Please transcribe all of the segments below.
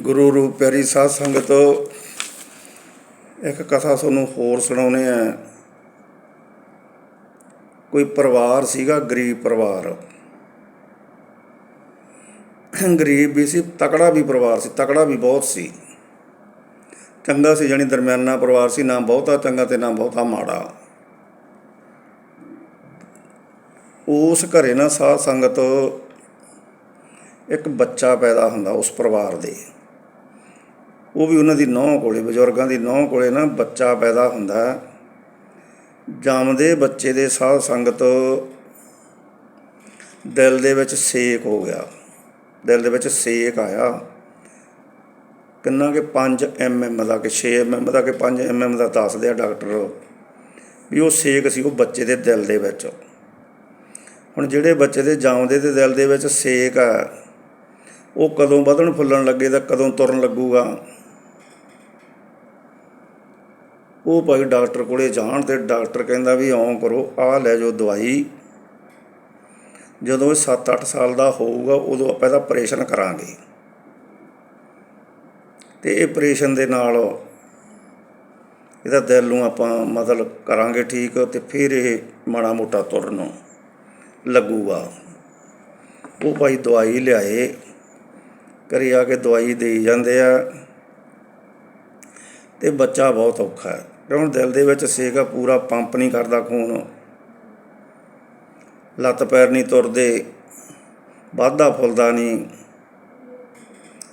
ਗੁਰੂ ਰੂਪ ਪਿਆਰੀ ਸਾਧ ਸੰਗਤ, ਇੱਕ ਕਥਾ ਤੁਹਾਨੂੰ ਹੋਰ ਸੁਣਾਉਨੇ ਆ ਕੋਈ ਪਰਿਵਾਰ ਸੀਗਾ, ਗਰੀਬ ਪਰਿਵਾਰ। ਗਰੀਬ ਵੀ ਸੀ, ਤਕੜਾ ਵੀ ਪਰਿਵਾਰ ਸੀ, ਤਕੜਾ ਵੀ ਬਹੁਤ ਸੀ। ਚੰਗਾ ਸੀ ਜਾਣੀ ਦਰਮਿਆਨਾ ਪਰਿਵਾਰ ਸੀ, ਨਾ ਬਹੁਤਾ ਚੰਗਾ ਤੇ ਨਾ ਬਹੁਤਾ ਮਾੜਾ। ਉਸ ਘਰੇ ਨਾ ਸਾਧ ਸੰਗਤ ਇੱਕ ਬੱਚਾ ਪੈਦਾ ਹੁੰਦਾ, ਉਸ ਪਰਿਵਾਰ ਦੇ। ਉਹ ਵੀ ਉਹਨਾਂ ਦੀ ਨੌਂ ਕੋਲੇ, ਬਜ਼ੁਰਗਾਂ ਦੀ ਨੌਂ ਕੋਲੇ ਨਾ ਬੱਚਾ ਪੈਦਾ ਹੁੰਦਾ ਜੰਮਦੇ ਬੱਚੇ ਦੇ ਸਾਧ ਸੰਗਤ ਦਿਲ ਦੇ ਵਿੱਚ ਸੇਕ ਹੋ ਗਿਆ। ਦਿਲ ਦੇ ਵਿੱਚ ਸੇਕ ਆਇਆ। ਕਿੰਨਾ ਕਿ 5 ਐਮਐਮ ਦਾ ਕਿ 6 ਐਮਐਮ ਦਾ ਕਿ 5 ਐਮਐਮ ਦਾ ਦੱਸਦੇ ਆ ਡਾਕਟਰ ਵੀ ਉਹ ਸੇਕ ਸੀ ਉਹ ਬੱਚੇ ਦੇ ਦਿਲ ਦੇ ਵਿੱਚ। ਹੁਣ ਜਿਹੜੇ ਬੱਚੇ ਦੇ ਜੰਮਦੇ ਦੇ ਦਿਲ ਦੇ ਵਿੱਚ ਸੇਕ ਆ ਉਹ ਕਦੋਂ ਵਧਣ ਫੁੱਲਣ ਲੱਗੇ ਤਾਂ ਕਦੋਂ ਤੁਰਨ ਲੱਗੂਗਾ? ਉਹ ਭਾਈ ਡਾਕਟਰ ਕੋਲੇ ਜਾਣ ਤੇ ਡਾਕਟਰ ਕਹਿੰਦਾ ਵੀ ਆਉਂ ਕਰੋ, ਆਹ ਲੈ ਜਾਓ ਦਵਾਈ। ਜਦੋਂ ਇਹ 7-8 ਸਾਲ ਦਾ ਹੋਊਗਾ, ਉਦੋਂ ਆਪਾਂ ਇਹਦਾ ਆਪਰੇਸ਼ਨ ਕਰਾਂਗੇ। ਤੇ ਇਹ ਆਪਰੇਸ਼ਨ ਦੇ ਨਾਲ ਇਹਦਾ ਦਿਲ ਨੂੰ ਆਪਾਂ ਮਤਲਬ ਕਰਾਂਗੇ ਠੀਕ ਤੇ ਫਿਰ ਇਹ ਮਾੜਾ ਮੋਟਾ ਤੁਰਨ ਨੂੰ ਲੱਗੂਗਾ। ਉਹ ਭਾਈ ਦਵਾਈ ਲਿਆਏ, ਘਰੇ ਆ ਕੇ ਦਵਾਈ ਦੇਈ ਜਾਂਦੇ ਆ। ਤੇ ਬੱਚਾ ਬਹੁਤ ਔਖਾ ਹੈ। ਕਿਉਂ ਦਿਲ ਦੇ ਵਿੱਚ ਸੇਗਾ ਪੂਰਾ ਪੰਪ ਨਹੀਂ ਕਰਦਾ ਖੂਨ। ਲੱਤ ਪੈਰ ਨਹੀਂ ਤੁਰਦੇ, ਵਾਧਾ ਫੁੱਲਦਾ ਨਹੀਂ।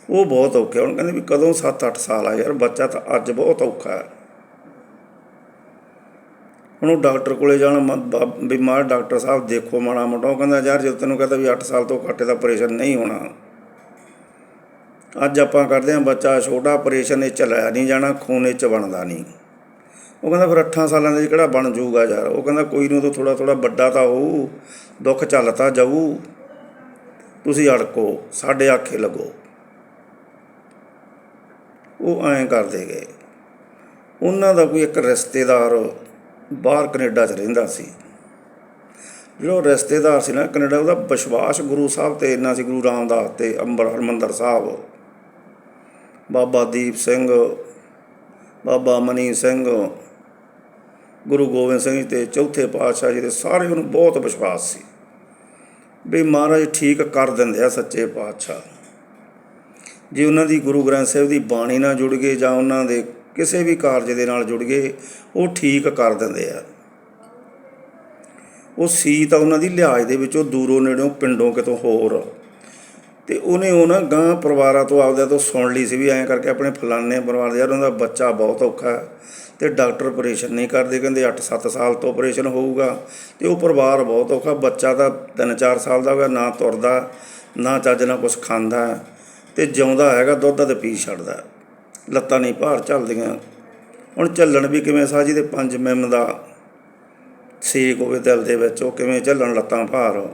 ਉਹ ਬਹੁਤ ਔਖਾ ਹੁਣ ਕਹਿੰਦੇ ਵੀ ਕਦੋਂ 7-8 ਸਾਲ ਆ ਯਾਰ, ਬੱਚਾ ਤਾਂ ਅੱਜ ਬਹੁਤ ਔਖਾ ਹੈ। ਹੁਣ ਉਹ ਡਾਕਟਰ ਕੋਲੇ ਜਾਣਾ ਬਿਮਾਰ ਡਾਕਟਰ ਸਾਹਿਬ ਦੇਖੋ ਮਾੜਾ ਮੋਟਾ। ਉਹ ਕਹਿੰਦਾ ਯਾਰ ਜਦੋਂ ਤੈਨੂੰ ਕਹਿੰਦਾ ਵੀ 8 ਸਾਲ ਤੋਂ ਘੱਟ ਦਾ ਆਪਰੇਸ਼ਨ ਨਹੀਂ ਹੋਣਾ। ਅੱਜ ਆਪਾਂ ਕਰਦੇ ਹਾਂ ਬੱਚਾ ਛੋਟਾ ਆਪਰੇਸ਼ਨ ਇਹ ਚਲਾਇਆ ਨਹੀਂ ਜਾਣਾ, ਖੂਨ ਇਹ ਚ ਬਣਦਾ ਨਹੀਂ। ਉਹ ਕਹਿੰਦਾ ਫਿਰ 8 ਸਾਲਾਂ ਦੇ 'ਚ ਕਿਹੜਾ ਬਣ ਜਾਊਗਾ ਯਾਰ? ਉਹ ਕਹਿੰਦਾ ਕੋਈ ਨਹੀਂ ਉਹ ਥੋੜਾ ਥੋੜਾ ਵੱਡਾ ਤਾਂ ਹੋਊ, ਦੁੱਖ ਚੱਲਤਾ ਜਾਊ। ਤੁਸੀਂ ਅੜਕੋ, ਸਾਡੇ ਆਖੇ ਲੱਗੋ। ਉਹ ਐਂ ਕਰਦੇ ਗਏ। ਉਹਨਾਂ ਦਾ ਕੋਈ ਇੱਕ ਰਿਸ਼ਤੇਦਾਰ ਬਾਹਰ ਕੈਨੇਡਾ 'ਚ ਰਹਿੰਦਾ ਸੀ। ਜਿਹੜਾ ਉਹ ਰਿਸ਼ਤੇਦਾਰ ਸੀ ਨਾ ਕੈਨੇਡਾ, ਉਹਦਾ ਵਿਸ਼ਵਾਸ ਗੁਰੂ ਸਾਹਿਬ ਤੇ ਇੰਨਾ ਸੀ, ਗੁਰੂ ਰਾਮਦਾਸ ਤੇ ਅੰਬਰ ਹਰਮੰਦਰ ਸਾਹਿਬ। ਬਾਬਾ ਦੀਪ ਸਿੰਘ, ਬਾਬਾ ਮਨੀ ਸਿੰਘ, ਗੁਰੂ ਗੋਬਿੰਦ ਸਿੰਘ ਜੀ ਤੇ ਚੌਥੇ ਪਾਤਸ਼ਾਹ ਜੀ ਦੇ ਸਾਰੇ ਉਹਨੂੰ ਬਹੁਤ ਵਿਸ਼ਵਾਸ ਸੀ ਵੀ ਮਹਾਰਾਜ ਠੀਕ ਕਰ ਦਿੰਦੇ ਆ ਸੱਚੇ ਪਾਤਸ਼ਾਹ। ਜੇ ਉਹਨਾਂ ਦੀ ਗੁਰੂ ਗ੍ਰੰਥ ਸਾਹਿਬ ਦੀ ਬਾਣੀ ਨਾਲ ਜੁੜ ਗਏ ਜਾਂ ਉਹਨਾਂ ਦੇ ਕਿਸੇ ਵੀ ਕਾਰਜ ਦੇ ਨਾਲ ਜੁੜ ਗਏ, ਉਹ ਠੀਕ ਕਰ ਦਿੰਦੇ ਆ। ਉਹ ਸੀ ਤਾਂ ਉਹਨਾਂ ਦੀ ਲਿਹਾਜ਼ ਦੇ ਵਿੱਚੋਂ ਦੂਰੋਂ ਨੇੜੋਂ ਪਿੰਡੋਂ ਕਿਤੋਂ ਹੋਰ। ਤੇ ਉਹਨੇ ਉਹਨਾਂ ਨਾ ਗਾਂ ਪਰਿਵਾਰਾਂ ਤੋਂ ਆਪਦਿਆਂ ਤੋਂ ਸੁਣ ਲਈ ਸੀ ਵੀ ਐਂ ਕਰਕੇ ਆਪਣੇ ਫਲਾਣੇ ਪਰਿਵਾਰ ਦੇ ਯਾਰ ਉਹਨਾਂ ਦਾ ਬੱਚਾ ਬਹੁਤ ਔਖਾ ਹੈ ਤੇ ਡਾਕਟਰ ਆਪਰੇਸ਼ਨ ਨਹੀਂ ਕਰਦੇ, ਕਹਿੰਦੇ 8-7 ਸਾਲ ਤੋਂ ਆਪਰੇਸ਼ਨ ਹੋਊਗਾ ਤੇ ਉਹ ਪਰਿਵਾਰ ਬਹੁਤ ਔਖਾ, ਬੱਚਾ ਤਾਂ 3-4 ਸਾਲ ਦਾ ਹੋਗਾ ਨਾ ਤੁਰਦਾ, ਨਾ ਚੱਜ ਨਾ ਕੁਝ ਖਾਂਦਾ ਤੇ ਜਿਉਂਦਾ ਹੈਗਾ, ਦੁੱਧ ਤੇ ਪੀ ਛੱਡਦਾ ਲੱਤਾਂ ਨਹੀਂ ਭਾਰ ਚੱਲਦੀਆਂ। ਹੁਣ ਚੱਲਣ ਵੀ ਕਿਵੇਂ ਸਾਜੀ ਦੇ 5 ਮਿੰਮ ਦਾ ਸੇਕ ਹੋਵੇ ਦਿਲ ਦੇ ਵਿੱਚ, ਉਹ ਕਿਵੇਂ ਚੱਲਣ ਲੱਤਾਂ ਭਾਰ।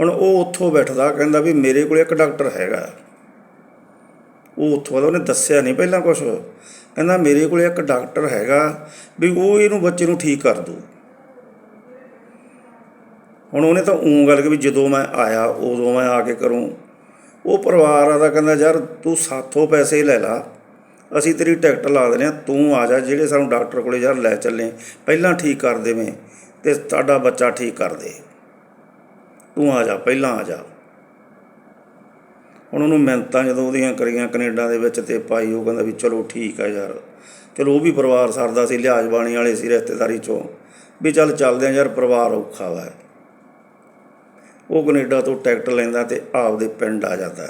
ਹੁਣ ਉਹ ਉੱਥੋਂ ਬੈਠਦਾ, ਕਹਿੰਦਾ ਵੀ ਮੇਰੇ ਕੋਲ ਇੱਕ ਡਾਕਟਰ ਹੈਗਾ। ਉਹ ਉੱਥੋਂ ਦਾ ਉਹਨੇ ਦੱਸਿਆ ਨਹੀਂ ਪਹਿਲਾਂ ਕੁਝ ਕਹਿੰਦਾ ਮੇਰੇ ਕੋਲ ਇੱਕ ਡਾਕਟਰ ਹੈਗਾ ਵੀ ਉਹ ਇਹਨੂੰ ਬੱਚੇ ਨੂੰ ਠੀਕ ਕਰ ਦੂ। ਹੁਣ ਉਹਨੇ ਤਾਂ ਉਂ ਗੱਲ ਕਿ ਵੀ ਜਦੋਂ ਮੈਂ ਆਇਆ, ਉਦੋਂ ਮੈਂ ਆ ਕੇ ਕਰੂੰ। ਉਹ ਪਰਿਵਾਰ ਆ ਦਾ ਕਹਿੰਦਾ, ਯਾਰ ਤੂੰ ਸਾਥੋਂ ਪੈਸੇ ਲੈ ਲਾ। ਅਸੀਂ ਤੇਰੀ ਟਿਕਟ ਲਾ ਦਿੰਦੇ ਆ ਤੂੰ ਆ ਜਾ, ਜਿਹੜੇ ਸਾਨੂੰ ਡਾਕਟਰ ਕੋਲੇ ਯਾਰ ਲੈ ਚੱਲੇ। ਪਹਿਲਾਂ ਠੀਕ ਕਰ ਦੇਵੇਂ ਤੇ ਤੁਹਾਡਾ ਬੱਚਾ ਠੀਕ ਕਰ ਦੇ। ਤੂੰ ਆ ਜਾ, ਪਹਿਲਾਂ ਆ ਜਾ। ਹੁਣ ਉਹਨੂੰ ਮਿਹਨਤਾਂ ਜਦੋਂ ਉਹਦੀਆਂ ਕਰੀਆਂ ਕੈਨੇਡਾ ਦੇ ਵਿੱਚ ਤੇ ਪਾਈ ਉਹ ਕਹਿੰਦਾ ਵੀ ਚਲੋ ਠੀਕ ਆ ਯਾਰ। ਚਲੋ ਉਹ ਵੀ ਪਰਿਵਾਰ ਸਰਦਾ ਸੀ ਲਿਹਾਜ਼ ਬਾਣੀ ਵਾਲੇ ਸੀ ਰਿਸ਼ਤੇਦਾਰੀ ਚੋਂ। ਵੀ ਚੱਲ ਚੱਲਦੇ ਆ ਯਾਰ, ਪਰਿਵਾਰ ਔਖਾ ਵਾ। ਉਹ ਕੈਨੇਡਾ ਤੋਂ ਟਿਕਟ ਲੈਂਦਾ ਤੇ ਆਪਦੇ ਪਿੰਡ ਆ ਜਾਂਦਾ।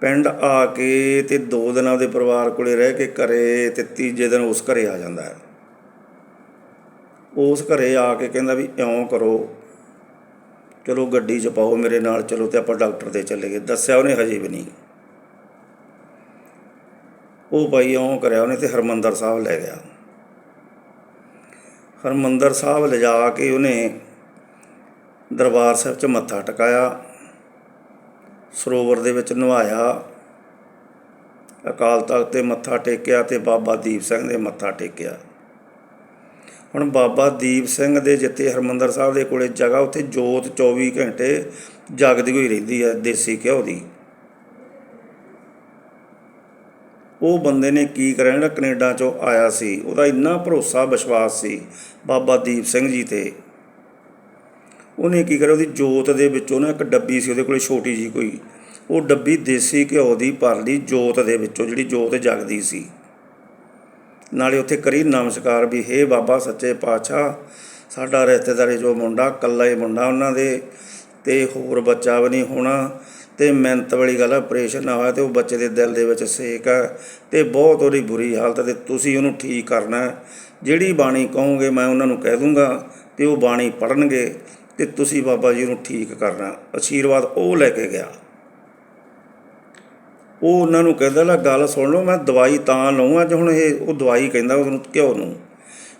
ਪਿੰਡ ਆ ਕੇ ਤੇ ਦੋ ਦਿਨ ਆਪਦੇ ਪਰਿਵਾਰ ਕੋਲੇ ਰਹਿ ਕੇ ਘਰੇ ਤੇ ਤੀਜੇ ਦਿਨ ਉਸ ਘਰੇ ਆ ਜਾਂਦਾ। ਉਸ ਘਰੇ ਆ ਕੇ ਕਹਿੰਦਾ ਵੀ ਇਉਂ ਕਰੋ ਚਲੋ ਗੱਡੀ 'ਚ ਪਾਓ, ਮੇਰੇ ਨਾਲ ਚਲੋ ਤੇ ਆਪਾਂ ਡਾਕਟਰ ਦੇ ਚੱਲੇ ਗਏ। ਦੱਸਿਆ ਉਹਨੇ ਹਜੇ ਵੀ ਨਹੀਂ। ਉਹ ਭਾਈ ਉਹ ਕਰਿਆ, ਉਹਨੇ ਤੇ ਹਰਮੰਦਰ ਸਾਹਿਬ ਲੈ ਗਿਆ। ਹਰਮੰਦਰ ਸਾਹਿਬ ਲਿਜਾ ਕੇ ਉਹਨੇ ਦਰਬਾਰ ਸਾਹਿਬ 'ਚ ਮੱਥਾ ਟਿਕਾਇਆ, ਸਰੋਵਰ ਦੇ ਵਿੱਚ ਨਵਾਇਆ, ਅਕਾਲ ਤਖਤ ਤੇ ਮੱਥਾ ਟੇਕਿਆ ਤੇ ਬਾਬਾ ਦੀਪ ਸਿੰਘ ਦੇ ਮੱਥਾ ਟੇਕਿਆ। ਹੁਣ ਬਾਬਾ ਦੀਪ ਸਿੰਘ ਦੇ ਜਿੱਥੇ ਹਰਮੰਦਰ ਸਾਹਿਬ ਦੇ ਕੋਲੇ ਜਗ੍ਹਾ, ਉੱਥੇ ਜੋਤ 24 ਘੰਟੇ ਜਗਦੀ ਹੋਈ ਰਹਿੰਦੀ ਹੈ, ਦੇਸੀ ਘਿਓ ਦੀ। ਉਹ ਬੰਦੇ ਨੇ ਕੀ ਕਰਿਆ ਜਿਹੜਾ ਕੈਨੇਡਾ ਚੋਂ ਆਇਆ ਸੀ? ਉਹਦਾ ਇੰਨਾ ਭਰੋਸਾ, ਵਿਸ਼ਵਾਸ ਸੀ ਬਾਬਾ ਦੀਪ ਸਿੰਘ ਜੀ ਤੇ। ਉਹਨੇ ਕੀ ਕਰਿਆ? ਉਹਦੀ ਜੋਤ ਦੇ ਵਿੱਚੋਂ ਨਾ ਇੱਕ ਡੱਬੀ ਸੀ, ਉਹਦੇ ਕੋਲੇ ਛੋਟੀ ਜੀ ਕੋਈ। ਉਹ ਡੱਬੀ ਦੇਸੀ ਘਿਓ ਦੀ ਭਰ ਜੋਤ ਦੇ ਵਿੱਚੋਂ, ਜਿਹੜੀ ਜੋਤ ਜਗਦੀ ਸੀ। ਨਾਲੇ ਉੱਥੇ ਕਰੀ ਨਮਸਕਾਰ ਵੀ, ਹੇ ਬਾਬਾ ਸੱਚੇ ਪਾਤਸ਼ਾਹ, ਸਾਡਾ ਰਿਸ਼ਤੇਦਾਰੀ ਜੋ ਮੁੰਡਾ, ਕੱਲਾ ਹੀ ਮੁੰਡਾ ਉਹਨਾਂ ਦੇ, ਤੇ ਹੋਰ ਬੱਚਾ ਵੀ ਨਹੀਂ ਹੋਣਾ, ਤੇ ਮਿਹਨਤ ਵਾਲੀ ਗੱਲ ਆਪਰੇਸ਼ਨ ਨਾ ਹੋਇਆ ਤੇ ਉਹ ਬੱਚੇ ਦੇ ਦਿਲ ਦੇ ਵਿੱਚ ਸੇਕ ਹੈ ਤੇ ਬਹੁਤ ਉਹਦੀ ਬੁਰੀ ਹਾਲਤ ਹੈ ਤੇ ਤੁਸੀਂ ਉਹਨੂੰ ਠੀਕ ਕਰਨਾ ਜਿਹੜੀ ਬਾਣੀ ਕਹੋਗੇ ਮੈਂ ਉਹਨਾਂ ਨੂੰ ਕਹਿ ਦੂੰਗਾ, ਤੇ ਉਹ ਬਾਣੀ ਪੜਨਗੇ ਤੇ ਤੁਸੀਂ ਬਾਬਾ ਜੀ ਨੂੰ ਠੀਕ ਕਰਨਾ ਅਸ਼ੀਰਵਾਦ ਉਹ ਲੈ ਕੇ ਗਿਆ। ਉਹ ਉਹਨਾਂ ਨੂੰ ਕਹਿੰਦਾ, ਲੈ ਗੱਲ ਸੁਣ ਲਓ, ਮੈਂ ਦਵਾਈ ਤਾਂ ਲਵਾਂ ਅੱਜ ਹੁਣ ਇਹ ਉਹ ਦਵਾਈ ਕਹਿੰਦਾ, ਉਹਨੂੰ ਘਿਓ ਨੂੰ।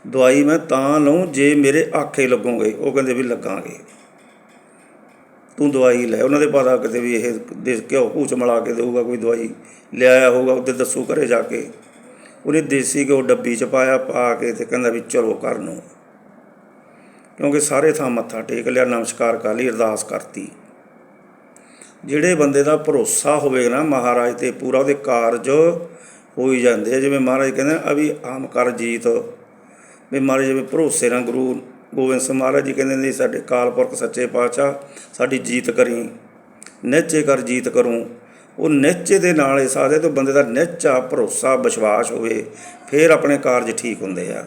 ਦਵਾਈ ਮੈਂ ਤਾਂ ਲਵਾਂ ਜੇ ਮੇਰੇ ਆਖੇ ਲੱਗੋਗੇ। ਉਹ ਕਹਿੰਦੇ ਵੀ ਲੱਗਾਂਗੇ। ਤੂੰ ਦਵਾਈ ਲੈ। ਉਹਨਾਂ ਦੇ ਪਤਾ ਕਿਤੇ ਵੀ ਇਹ ਦੇ ਘਿਓ ਕੂਚ ਮਿਲਾ ਕੇ ਦੇਊਗਾ, ਕੋਈ ਦਵਾਈ ਲਿਆਇਆ ਹੋਊਗਾ ਉਹਦੇ ਦੱਸੂ ਘਰੇ ਜਾ ਕੇ। ਉਹਨੇ ਦੇਸੀ ਘਿਓ ਡੱਬੀ ਚ ਪਾਇਆ, ਪਾ ਕੇ ਤੇ ਕਹਿੰਦਾ ਵੀ ਚਲੋ ਕਰ ਨੂੰ। ਕਿਉਂਕਿ ਸਾਰੇ ਥਾਂ ਮੱਥਾ ਟੇਕ ਲਿਆ, ਨਮਸਕਾਰ ਕਰ ਲਈ, ਅਰਦਾਸ ਕਰਤੀ। ਜਿਹੜੇ ਬੰਦੇ ਦਾ ਭਰੋਸਾ ਹੋਵੇ ਨਾ ਮਹਾਰਾਜ ਤੇ ਪੂਰਾ ਉਹਦੇ ਕਾਰਜ ਹੋ ਹੀ ਜਾਂਦੇ ਆ। ਜਿਵੇਂ ਮਹਾਰਾਜ ਕਹਿੰਦੇ ਆ ਵੀ ਆਮ ਕਰ ਜੀਤ। ਵੀ ਮਹਾਰਾਜ ਜਿਵੇਂ ਭਰੋਸੇ ਨਾਲ ਗੁਰੂ ਗੋਬਿੰਦ ਸਿੰਘ ਮਹਾਰਾਜ ਜੀ ਕਹਿੰਦੇ ਨੇ, ਸਾਡੇ ਕਾਲਪੁਰਖ ਸੱਚੇ ਪਾਤਸ਼ਾਹ, ਸਾਡੀ ਜੀਤ ਕਰੀ, ਨਿਹਚੇ ਕਰ ਜੀਤ ਕਰੂੰ। ਉਹ ਨਿਹਚੇ ਦੇ ਨਾਲ ਇਹ ਸਾਦੇ ਤੋਂ ਬੰਦੇ ਦਾ ਨਿਹਚਾ ਭਰੋਸਾ, ਵਿਸ਼ਵਾਸ ਹੋਵੇ, ਫਿਰ ਆਪਣੇ ਕਾਰਜ ਠੀਕ ਹੁੰਦੇ ਆ।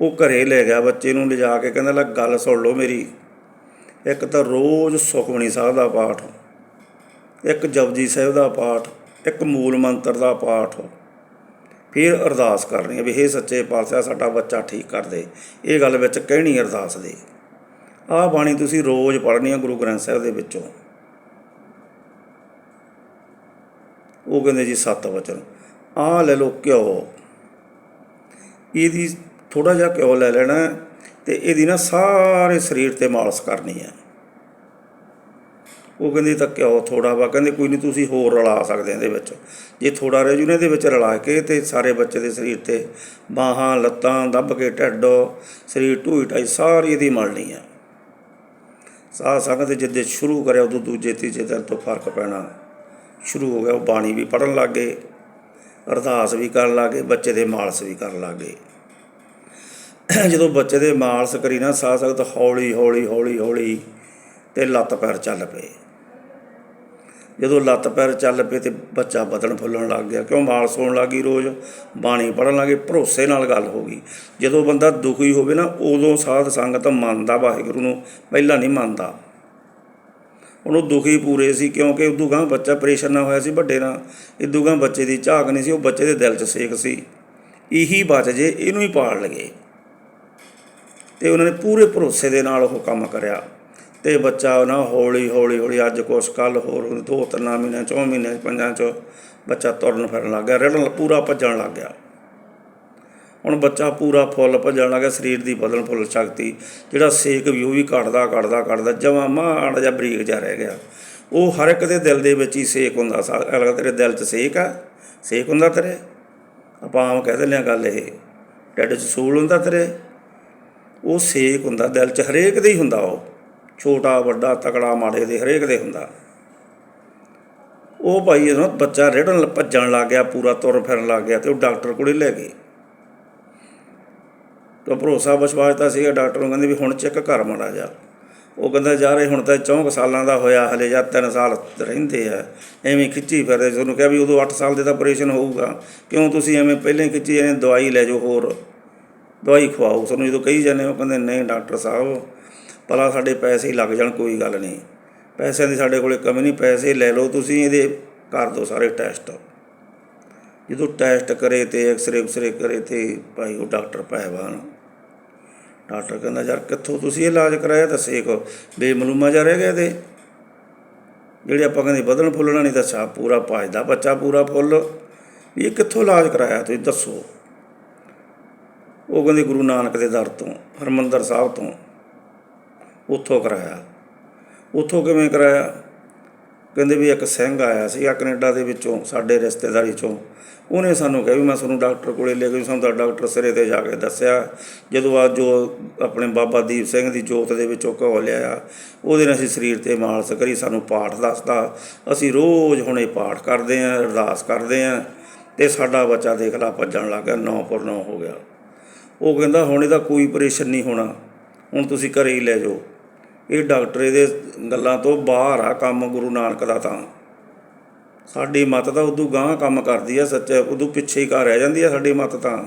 ਉਹ ਘਰੇ ਲੈ ਗਿਆ ਬੱਚੇ ਨੂੰ, ਲਿਜਾ ਕੇ ਕਹਿੰਦਾ, ਲੈ ਗੱਲ ਸੁਣ ਲਓ ਮੇਰੀ। ਇੱਕ ਤਾਂ ਰੋਜ਼ ਸੁਖਮਨੀ ਸਾਹਿਬ ਦਾ ਪਾਠ, ਇੱਕ ਜਪਜੀ ਸਾਹਿਬ ਦਾ ਪਾਠ, ਇੱਕ ਮੂਲ ਮੰਤਰ ਦਾ ਪਾਠ। ਫਿਰ ਅਰਦਾਸ ਕਰਨੀ ਹੈ ਵੀ ਇਹ ਸੱਚੇ ਪਾਤਸ਼ਾਹ, ਸਾਡਾ ਬੱਚਾ ਠੀਕ ਕਰ ਦੇ। ਇਹ ਗੱਲ ਵਿੱਚ ਕਹਿਣੀ ਅਰਦਾਸ ਦੇ। ਆਹ ਬਾਣੀ ਤੁਸੀਂ ਰੋਜ਼ ਪੜ੍ਹਨੀ ਹੈ ਗੁਰੂ ਗ੍ਰੰਥ ਸਾਹਿਬ ਦੇ ਵਿੱਚੋਂ। ਉਹ ਕਹਿੰਦੇ ਜੀ, ਸੱਤ ਵਚਨ। ਆਹ ਲੈ ਲਓ ਘਿਓ। ਇਹਦੀ ਥੋੜਾ ਜਿਹਾ ਘਿਓ ਲੈ ਲੈਣਾ। ਤੇ ਇਹਦੀ ਨਾ ਸਾਰੇ ਸਰੀਰ ਤੇ ਮਾਲਸ ਕਰਨੀ ਹੈ ਉਹ ਕਹਿੰਦੇ ਤਾਂ ਘਿਓ ਥੋੜਾ ਵਾ, ਕਹਿੰਦੇ ਕੋਈ ਨਹੀਂ ਤੁਸੀਂ ਹੋਰ ਰਲਾ ਸਕਦੇ ਇਹਦੇ ਵਿੱਚ। ਜੇ ਥੋੜਾ ਰਹਿ ਜੂ ਇਹਦੇ ਵਿੱਚ ਰਲਾ ਕੇ ਤੇ ਸਾਰੇ ਬੱਚੇ ਦੇ ਸਰੀਰ ਤੇ ਬਾਹਾਂ, ਲੱਤਾਂ ਦੱਬ ਕੇ ਢਿੱਡ, ਸਰੀਰ ਢੂਈ ਢਾਈ ਸਾਰੀ ਇਹਦੀ ਮਲਣੀ ਆ। ਸਾਹ ਸੰਗਤ ਜਿੱਦੇ ਸ਼ੁਰੂ ਕਰਿਆ, ਉਦੋਂ ਦੂਜੇ, ਤੀਜੇ ਦਿਨ ਤੋਂ ਫ਼ਰਕ ਪੈਣਾ। ਸ਼ੁਰੂ ਹੋ ਗਿਆ, ਉਹ ਬਾਣੀ ਵੀ ਪੜਨ ਲੱਗੇ ਅਰਦਾਸ ਵੀ ਕਰਨ ਲੱਗੇ ਬੱਚੇ ਦੇ ਮਾਲਸ ਵੀ ਕਰਨ ਲੱਗੇ ਜਦੋਂ ਬੱਚੇ ਦੇ ਮਾਲਸ ਕਰੀ ਨਾ ਸਾਹ ਸੰਗਤ ਹੌਲੀ ਹੌਲੀ ਹੌਲੀ ਹੌਲੀ ਤੇ ਲੱਤ ਪੈਰ ਚੱਲ ਪਏ। ਜਦੋਂ ਲੱਤ ਪੈਰ ਚੱਲ ਪਏ ਤੇ ਬੱਚਾ ਬਦਨ ਫੁੱਲਣ ਲੱਗ ਗਿਆ, ਕਿਉਂ ਮਾਲਸ ਹੋਣ ਲੱਗੀ ਰੋਜ਼? ਬਾਣੀ ਪੜਨ ਲੱਗੇ, ਭਰੋਸੇ ਨਾਲ ਗੱਲ ਹੋ ਗਈ। ਜਦੋਂ ਬੰਦਾ ਦੁਖੀ ਹੋਵੇ ਨਾ, ਉਦੋਂ ਸਾਧ ਸੰਗਤ ਮੰਨਦਾ ਵਾਹਿਗੁਰੂ ਨੂੰ, ਪਹਿਲਾਂ ਨਹੀਂ ਮੰਨਦਾ। ਉਹਨੂੰ ਦੁਖੀ ਪੂਰੇ ਸੀ, ਕਿਉਂਕਿ ਉਦੋਂ ਗਾਂ ਬੱਚਾ ਪਰੇਸ਼ਾਨ ਨਾ ਹੋਇਆ ਸੀ ਵੱਡੇ ਨਾਲ। ਇਦੋਂ ਗਾਂ ਬੱਚੇ ਦੀ ਝਾਕ ਨਹੀਂ ਸੀ, ਉਹ ਬੱਚੇ ਦੇ ਦਿਲ 'ਚ ਸੇਕ ਸੀ। ਇਹੀ ਬਚ ਜੇ, ਇਹਨੂੰ ਹੀ ਪਾਲ ਲਗੇ ਤੇ ਉਹਨਾਂ ਨੇ ਪੂਰੇ ਭਰੋਸੇ ਦੇ ਨਾਲ ਉਹ ਕੰਮ ਕਰਿਆ। ਤੇ ਬੱਚਾ ਉਹਨਾਂ ਹੌਲੀ ਹੌਲੀ ਹੌਲੀ ਅੱਜ ਕੁਛ ਕੱਲ ਹੋਰ ਦੋ ਤਿੰਨ ਮਹੀਨਿਆਂ ਚੌਂ ਮਹੀਨਿਆਂ ਪੰਜਾਂ ਚ ਬੱਚਾ ਤੁਰਨ ਫਿਰਨ ਲੱਗ ਗਿਆ। ਰਿੜਨ ਪੂਰਾ ਭੱਜਣ ਲੱਗ ਗਿਆ। ਹੁਣ ਬੱਚਾ ਪੂਰਾ ਫੁੱਲ ਭੱਜਣ ਲੱਗ ਗਿਆ। ਸਰੀਰ ਦੀ ਬਦਲ ਫੁੱਲ ਸ਼ਕਤੀ ਜਿਹੜਾ ਸੇਕ ਵੀ ਉਹ ਵੀ ਘਟਦਾ ਘਟਦਾ ਘਟਦਾ, ਜਮਾ ਮਾੜਾ ਜਿਹਾ ਬਰੀਕ ਜਿਹਾ ਰਹਿ ਗਿਆ। ਉਹ ਹਰ ਇੱਕ ਦੇ ਦਿਲ ਦੇ ਵਿੱਚ ਹੀ ਸੇਕ ਹੁੰਦਾ ਸਾ ਅਗਲਾ ਤੇਰੇ ਦਿਲ 'ਚ ਸੇਕ ਆ। ਸੇਕ ਹੁੰਦਾ ਤੇਰੇ। ਆਪਾਂ ਆਮ ਕਹਿ ਦਿੰਦੇ ਆ ਗੱਲ ਇਹ। ਢਿੱਡ 'ਚ ਸੂਲ ਹੁੰਦਾ ਤੇਰੇ। ਉਹ ਸੇਕ ਹੁੰਦਾ, ਦਿਲ 'ਚ ਹਰੇਕ ਦੇ ਹੀ ਹੁੰਦਾ ਉਹ। ਛੋਟਾ, ਵੱਡਾ, ਤਕੜਾ, ਮਾੜੇ ਦੇ ਹਰੇਕ ਦੇ ਹੁੰਦਾ। ਉਹ ਭਾਈ ਇਹਨੂੰ ਬੱਚਾ ਰੇੜਨ ਭੱਜਣ ਲੱਗ ਗਿਆ, ਪੂਰਾ ਤੁਰ ਫਿਰਨ ਲੱਗ ਗਿਆ ਤੇ ਉਹ ਡਾਕਟਰ ਕੋਲੇ ਲੈ ਗਏ। ਤਾਂ ਭਰੋਸਾ ਵਿਸ਼ਵਾਸ ਤਾਂ ਸੀਗਾ ਡਾਕਟਰ ਨੂੰ, ਕਹਿੰਦੇ ਵੀ ਹੁਣ ਚੈੱਕ ਕਰ ਮਾੜਾ ਜਾ ਉਹ ਕਹਿੰਦਾ ਯਾਰ ਇਹ ਹੁਣ ਤਾਂ 4 ਸਾਲਾਂ ਦਾ ਹੋਇਆ, ਹਲੇ ਜਾਂ 3 ਸਾਲ ਰਹਿੰਦੇ ਆ। ਐਵੇਂ ਖਿੱਚੀ ਫਿਰਦੇ, ਤੁਹਾਨੂੰ ਕਿਹਾ ਵੀ ਉਦੋਂ 8 ਸਾਲ ਦੇ ਤਾਂ ਆਪਰੇਸ਼ਨ ਹੋਊਗਾ। ਕਿਉਂ ਤੁਸੀਂ ਐਵੇਂ ਪਹਿਲਾਂ ਹੀ ਖਿੱਚੀ, ਐਵੇਂ ਦਵਾਈ ਲੈ ਜਾਓ ਹੋਰ। ਦਵਾਈ ਖਵਾਓ। ਸਾਨੂੰ ਜਦੋਂ ਕਹੀ ਜਾਂਦੇ ਉਹ ਕਹਿੰਦੇ ਨਹੀਂ ਡਾਕਟਰ ਸਾਹਿਬ, ਭਲਾ ਸਾਡੇ ਪੈਸੇ ਹੀ ਲੱਗ ਜਾਣ, ਕੋਈ ਗੱਲ ਨਹੀਂ। ਪੈਸਿਆਂ ਦੀ ਸਾਡੇ ਕੋਲੇ ਕਮੀ ਨਹੀਂ, ਪੈਸੇ ਲੈ ਲਓ ਤੁਸੀਂ, ਇਹਦੇ ਕਰ ਦਿਓ ਸਾਰੇ ਟੈਸਟ। ਜਦੋਂ ਟੈਸਟ ਕਰੇ ਤੇ ਐਕਸਰੇ ਉਕਸਰੇ ਕਰੇ ਤੇ ਭਾਈ ਉਹ ਡਾਕਟਰ ਪਹਿਵਾਨ ਡਾਕਟਰ ਕਹਿੰਦਾ, ਯਾਰ ਕਿੱਥੋਂ ਤੁਸੀਂ ਇਹ ਇਲਾਜ ਕਰਾਇਆ ਦੱਸੇ ਇੱਕ ਬੇਮਲੂਮਾ ਜਾ ਰਹਿ ਗਿਆ ਤੇ। ਜਿਹੜੇ ਆਪਾਂ ਕਹਿੰਦੇ ਬਦਲਣ ਫੁੱਲਣਾ ਨਹੀਂ ਦੱਸਿਆ ਪੂਰਾ ਭਜਦਾ ਬੱਚਾ, ਪੂਰਾ ਫੁੱਲ। ਵੀ ਇਹ ਕਿੱਥੋਂ ਇਲਾਜ ਕਰਾਇਆ, ਤੁਸੀਂ ਦੱਸੋ। ਉਹ ਕਹਿੰਦੇ ਗੁਰੂ ਨਾਨਕ ਦੇ ਦਰ ਤੋਂ, ਹਰਮੰਦਰ ਸਾਹਿਬ ਤੋਂ ਉੱਥੋਂ ਕਰਾਇਆ। ਉੱਥੋਂ ਕਿਵੇਂ ਕਰਾਇਆ? ਕਹਿੰਦੇ ਵੀ ਇੱਕ ਸਿੰਘ ਆਇਆ ਸੀਗਾ ਕੈਨੇਡਾ ਦੇ ਵਿੱਚੋਂ, ਸਾਡੇ ਰਿਸ਼ਤੇਦਾਰੀ ਚੋਂ। ਉਹਨੇ ਸਾਨੂੰ ਕਿਹਾ ਵੀ ਮੈਂ ਤੁਹਾਨੂੰ ਡਾਕਟਰ ਕੋਲੇ ਲੈ ਕੇ ਸਾਨੂੰ ਤਾਂ ਡਾਕਟਰ ਸਿਰੇ ਤੇ ਜਾ ਕੇ ਦੱਸਿਆ। ਜਦੋਂ ਆ ਜੋ ਆਪਣੇ ਬਾਬਾ ਦੀਪ ਸਿੰਘ ਦੀ ਜੋਤ ਦੇ ਵਿੱਚੋਂ ਘੋ ਲਿਆ ਉਹਦੇ ਨਾਲ ਅਸੀਂ ਸਰੀਰ ਤੇ ਮਾਲਸ਼ ਕਰੀ, ਸਾਨੂੰ ਪਾਠ ਦੱਸਦਾ। ਅਸੀਂ ਰੋਜ਼ ਹੁਣੇ ਪਾਠ ਕਰਦੇ ਆਂ, ਅਰਦਾਸ ਕਰਦੇ ਆਂ, ਤੇ ਸਾਡਾ ਬੱਚਾ ਦੇਖ ਲਾ, ਭੱਜਣ ਲੱਗ ਗਿਆ, ਨੌ ਪਰ ਨੌ ਹੋ ਗਿਆ। ਉਹ ਕਹਿੰਦਾ ਹੁਣ ਇਹਦਾ ਕੋਈ ਆਪਰੇਸ਼ਨ ਨਹੀਂ ਹੋਣਾ। ਹੁਣ ਤੁਸੀਂ ਘਰੇ ਹੀ ਲੈ ਜਾਓ। ਇਹ ਡਾਕਟਰ ਇਹਦੇ ਗੱਲਾਂ ਤੋਂ ਬਾਹਰ ਆ, ਕੰਮ ਗੁਰੂ ਨਾਨਕ ਦਾ ਤਾਂ। ਸਾਡੀ ਮੱਤ ਤਾਂ ਉਦੋਂ ਗਾਂਹ ਕੰਮ ਕਰਦੀ ਆ, ਸੱਚੇ, ਉਦੋਂ ਪਿੱਛੇ ਹੀ ਘਰ ਰਹਿ ਜਾਂਦੀ ਆ ਸਾਡੀ ਮੱਤ ਤਾਂ।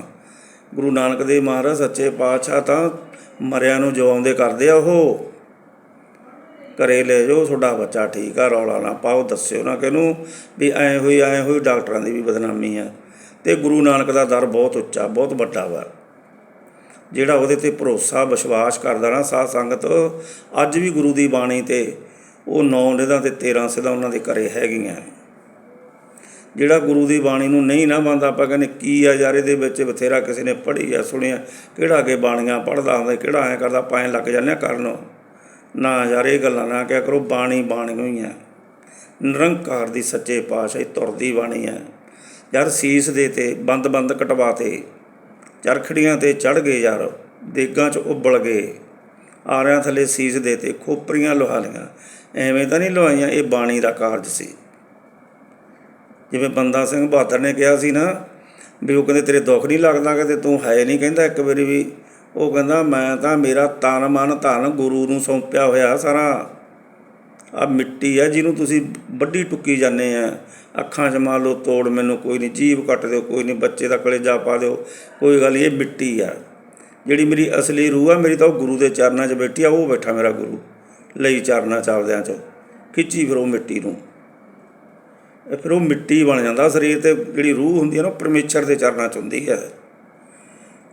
ਗੁਰੂ ਨਾਨਕ ਦੇ ਮਹਾਰਾਜ ਸੱਚੇ ਪਾਤਸ਼ਾਹ ਤਾਂ ਮਰਿਆਂ ਨੂੰ ਜਿਉਂਦੇ ਕਰਦੇ ਆ ਉਹ। ਘਰੇ ਲੈ ਜਾਓ, ਤੁਹਾਡਾ ਬੱਚਾ ਠੀਕ ਆ, ਰੌਲਾ ਨਾ ਪਾਓ, ਦੱਸਿਓ ਨਾ ਕਿਹਨੂੰ ਵੀ ਐ ਹੋਈ ਐ ਹੋਈ, ਡਾਕਟਰਾਂ ਦੀ ਵੀ ਬਦਨਾਮੀ ਆ। ਤੇ ਗੁਰੂ ਨਾਨਕ ਦਾ ਦਰ ਬਹੁਤ ਉੱਚਾ, ਬਹੁਤ ਵੱਡਾ ਵਾ। ਜਿਹੜਾ ਉਹਦੇ ਤੇ ਭਰੋਸਾ, ਵਿਸ਼ਵਾਸ ਕਰਦਾ ਨਾ ਸਾਧ ਸੰਗਤ, ਅੱਜ ਵੀ ਗੁਰੂ ਦੀ ਬਾਣੀ ਤੇ ਉਹ ਨੌ ਨਿਧਾਂ ਤੇ 13 ਸਿਧਾਂ ਉਹਨਾਂ ਦੇ ਘਰੇ ਹੈਗੀਆਂ। ਜਿਹੜਾ ਗੁਰੂ ਦੀ ਬਾਣੀ ਨੂੰ ਨਹੀਂ ਨਾ ਮੰਨਦਾ, ਆਪਾਂ ਕਹਿੰਦੇ ਕੀ ਆ ਯਾਰ, ਇਹਦੇ ਵਿੱਚ ਬਥੇਰਾ ਕਿਸੇ ਨੇ ਪੜ੍ਹੀ ਆ, ਸੁਣਿਆ, ਕਿਹੜਾ ਅੱਗੇ ਬਾਣੀਆਂ ਪੜ੍ਹਦਾ ਹੁੰਦਾ, ਕਿਹੜਾ ਐ ਕਰਦਾ ਪਾਏ ਲੱਗ ਜਾਂਦੇ ਆ ਕਰਨ। ਨਾ ਯਾਰ, ਇਹ ਗੱਲਾਂ ਨਾ ਕਿਆ ਕਰੋ, ਬਾਣੀ ਬਾਣੀ ਹੋਈ ਹੈ ਨਿਰੰਕਾਰ ਦੀ ਸੱਚੇ ਪਾਤਸ਼ਾਹੀ ਤੁਰਦੀ ਬਾਣੀ ਹੈ ਯਾਰ ਸੀਸ ਦੇ ਤੇ ਬੰਦ ਬੰਦ ਕਟਵਾਤੇ ਚਰਖੜੀਆਂ ਤੇ ਚੜ ਗਏ ਯਾਰ, ਦੇਗਾਂ 'ਚ ਉਬਲ ਗਏ। ਆਰਿਆਂ ਥੱਲੇ ਸੀਸ ਦੇ ਖੋਪਰੀਆਂ ਲੁਹਾ ਲੀਆਂ ਐਵੇਂ ਤਾਂ ਨਹੀਂ ਲਵਾਈਆਂ ਇਹ ਬਾਣੀ ਦਾ ਕਾਰਜ ਸੀ। ਜਿਵੇਂ ਬੰਦਾ ਸਿੰਘ ਬਹਾਦਰ ਨੇ ਕਿਹਾ ਸੀ ਨਾ, ਵੀ ਉਹ ਕਹਿੰਦੇ, ਤੇਰੇ ਦੁੱਖ ਨਹੀਂ ਲੱਗਦਾ ਕਿ ਤੂੰ ਹੈ ਨਹੀਂ? ਕਹਿੰਦਾ ਇੱਕ ਵਾਰੀ ਵੀ। ਉਹ ਕਹਿੰਦਾ, ਮੈਂ ਤਾਂ ਮੇਰਾ ਤਨ ਮਨ ਧਨ ਗੁਰੂ ਨੂੰ ਸੌਂਪਿਆ ਹੋਇਆ ਸਾਰਾ। ਆ ਮਿੱਟੀ ਆ ਜਿਹਨੂੰ ਤੁਸੀਂ ਵੱਡੀ ਟੁੱਕੀ ਜਾਂਦੇ ਆ। ਅੱਖਾਂ 'ਚ ਮਾਰ ਲਓ ਤੋੜ ਮੈਨੂੰ ਕੋਈ ਨਹੀਂ ਜੀਭ ਕੱਟ ਦਿਓ ਕੋਈ ਨਹੀਂ ਬੱਚੇ ਦਾ ਕਲੇਜਾ ਪਾ ਦਿਓ ਕੋਈ ਗੱਲ ਨਹੀਂ, ਇਹ ਮਿੱਟੀ ਆ। ਜਿਹੜੀ ਮੇਰੀ ਅਸਲੀ ਰੂਹ ਆ ਮੇਰੀ ਤਾਂ ਉਹ ਗੁਰੂ ਦੇ ਚਰਨਾਂ 'ਚ ਬੈਠੀ ਆ ਉਹ ਬੈਠਾ ਮੇਰਾ ਗੁਰੂ ਲਈ ਚਰਨਾਂ 'ਚ ਆਪਦਿਆਂ 'ਚ। ਖਿੱਚੀ ਫਿਰ ਉਹ ਮਿੱਟੀ ਨੂੰ। ਇਹ ਫਿਰ ਉਹ ਮਿੱਟੀ ਬਣ ਜਾਂਦਾ ਸਰੀਰ ਤੇ ਜਿਹੜੀ ਰੂਹ ਹੁੰਦੀ ਹੈ ਨਾ ਉਹ ਪਰਮੇਸ਼ਰ ਦੇ ਚਰਨਾਂ 'ਚ ਹੁੰਦੀ ਹੈ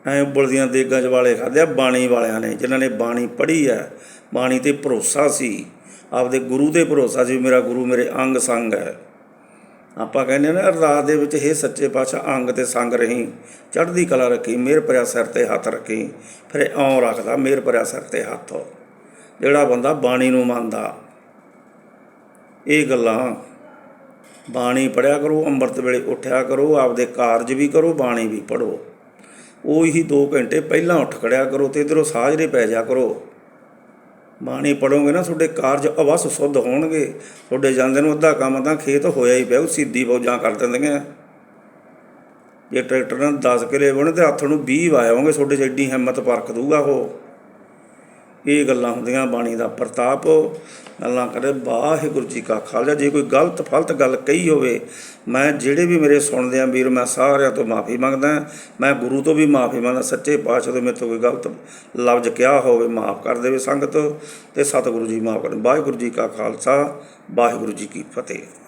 ਐ ਉਬਲਦੀਆਂ ਦੇਗਾਂ 'ਚ ਵਾਲੇ ਖਾਦੇ ਬਾਣੀ ਵਾਲਿਆਂ ਨੇ ਜਿਨ੍ਹਾਂ ਨੇ ਬਾਣੀ ਪੜ੍ਹੀ ਹੈ ਬਾਣੀ ਤੇ ਭਰੋਸਾ ਸੀ। ਆਪਦੇ ਗੁਰੂ ਤੇ ਭਰੋਸਾ ਜੀ ਮੇਰਾ ਗੁਰੂ ਮੇਰੇ ਅੰਗ ਸੰਗ ਹੈ। ਆਪਾਂ ਕਹਿੰਦੇ ਆ ਨਾ, ਅਰਦਾਸ ਦੇ ਵਿੱਚ ਇਹ ਸੱਚੇ ਪਾਤਸ਼ਾਹ, ਅੰਗ ਤੇ ਸੰਗ ਰਹੀਂ, ਚੜ੍ਹਦੀ ਕਲਾ ਰੱਖੀ ਮਿਹਰ ਭਰਿਆ ਸਿਰ ਤੇ ਹੱਥ ਰੱਖੀ, ਫਿਰ ਇਉਂ ਰੱਖਦਾ ਮਿਹਰ ਭਰਿਆ ਸਿਰ ਤੇ ਹੱਥ। ਜਿਹੜਾ ਬੰਦਾ ਬਾਣੀ ਨੂੰ ਮੰਨਦਾ, ਇਹ ਗੱਲਾਂ ਬਾਣੀ ਪੜਿਆ ਕਰੋ, ਅੰਮ੍ਰਿਤ ਵੇਲੇ ਉੱਠਿਆ ਕਰੋ, ਆਪਦੇ ਕਾਰਜ ਵੀ ਕਰੋ, ਬਾਣੀ ਵੀ ਪੜੋ ਉਹੀ 2 ਘੰਟੇ ਪਹਿਲਾਂ ਉੱਠ ਖੜਿਆ ਕਰੋ ਤੇ ਇਧਰੋਂ ਸਾਜਰੇ ਪੈ ਜਾ ਕਰੋ। ਬਾਣੀ ਪੜੋਗੇ ਨਾ, ਤੁਹਾਡੇ ਕਾਰਜ ਅਵਸ ਸੁੱਧ ਹੋਣਗੇ। ਤੁਹਾਡੇ ਜਾਂਦੇ ਨੂੰ ਅੱਧਾ ਕੰਮ ਤਾਂ ਖੇਤ ਹੋਇਆ ਹੀ ਪਿਆ, ਉਹ ਸਿੱਧੀ ਫੌਜਾਂ ਕਰ ਦਿੰਦੀਆਂ। ਜੇ ਟਰੈਕਟਰ ਨਾਲ 10 ਕਿਲੇ ਬਣੇ ਤੇ ਹੱਥ ਨੂੰ 20 ਵਾਇਆਓਗੇ ਤੁਹਾਡੇ 'ਚ ਐਡੀ ਹਿੰਮਤ ਪਰਖ ਦੂਗਾ ਉਹ। ਇਹ ਗੱਲਾਂ ਹੁੰਦੀਆਂ ਬਾਣੀ ਦਾ ਪ੍ਰਤਾਪ। ਗੱਲਾਂ ਕਰੇ, ਵਾਹਿਗੁਰੂ ਜੀ ਕਾ ਖਾਲਸਾ, ਜੇ ਕੋਈ ਗਲਤ ਫਲਤ ਗੱਲ ਕਹੀ ਹੋਵੇ, ਮੈਂ ਜਿਹੜੇ ਵੀ ਮੇਰੇ ਸੁਣਦੇ ਆ ਵੀਰ, ਮੈਂ ਸਾਰਿਆਂ ਤੋਂ ਮਾਫੀ ਮੰਗਦਾ, ਮੈਂ ਗੁਰੂ ਤੋਂ ਵੀ ਮਾਫੀ ਮੰਗਦਾ, ਸੱਚੇ ਪਾਤਸ਼ਾਹ ਤੋਂ ਮੇਰੇ ਤੋਂ ਕੋਈ ਗਲਤ ਲਫ਼ਜ਼ ਕਿਹਾ ਹੋਵੇ, ਮਾਫ ਕਰ ਦੇਵੇ ਸੰਗਤ ਤੇ ਸਤਿਗੁਰੂ ਜੀ ਮਾਫ ਕਰਨ। ਵਾਹਿਗੁਰੂ ਜੀ ਕਾ ਖਾਲਸਾ, ਵਾਹਿਗੁਰੂ ਜੀ ਕੀ ਫਤਿਹ।